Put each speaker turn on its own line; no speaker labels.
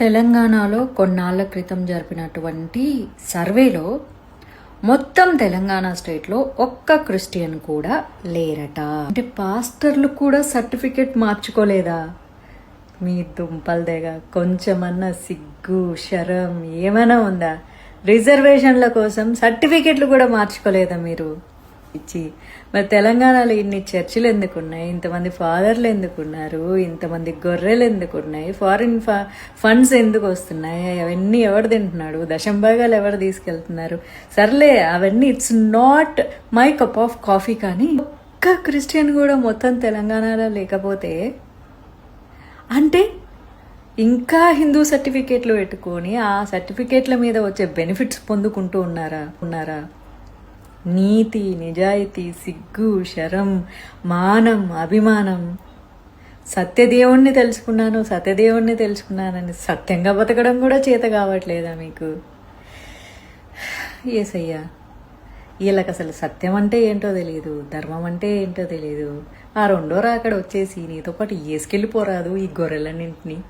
తెలంగాణలో కొన్నాళ్ళ క్రితం జరిపినటువంటి సర్వేలో మొత్తం తెలంగాణ స్టేట్లో ఒక్క క్రిస్టియన్ కూడా లేరట. అంటే పాస్టర్లు కూడా సర్టిఫికేట్ మార్చుకోలేదా? మీ దుంపలదేగా కొంచెమన్నా సిగ్గు శరం ఏమైనా ఉందా? రిజర్వేషన్ల కోసం సర్టిఫికెట్లు కూడా మార్చుకోలేదా మీరు? ఇచ్చి మరి తెలంగాణలో ఇన్ని చర్చిలు ఎందుకున్నాయి? ఇంతమంది ఫాదర్లు ఎందుకున్నారు? ఇంతమంది గొర్రెలు ఎందుకున్నాయి? ఫారిన్ ఫండ్స్ ఎందుకు వస్తున్నాయి? అవన్నీ ఎవరు తింటున్నాడు? దశంభాగాలు ఎవరు తీసుకెళ్తున్నారు? సర్లే అవన్నీ it's not my cup of coffee కానీ ఒక్క క్రిస్టియన్ కూడా మొత్తం తెలంగాణలో లేకపోతే అంటే ఇంకా హిందూ సర్టిఫికేట్లు పెట్టుకొని ఆ సర్టిఫికేట్ల మీద వచ్చే బెనిఫిట్స్ పొందుకుంటూ ఉన్నారా? ఉన్నారా? నీతి నిజాయితీ సిగ్గు శరం మానం అభిమానం. సత్యదేవుణ్ణి తెలుసుకున్నాను సత్యదేవుణ్ణి తెలుసుకున్నానని సత్యంగా బతకడం కూడా చేత కావట్లేదా మీకు? ఏసయ్యా వీళ్ళకి అసలు సత్యం అంటే ఏంటో తెలియదు ధర్మం అంటే ఏంటో తెలియదు ఆ రెండో రాకడ వచ్చేసి నీతో పాటు ఏసుకెళ్ళిపోరాదు ఈ గొర్రెలన్నింటినీ.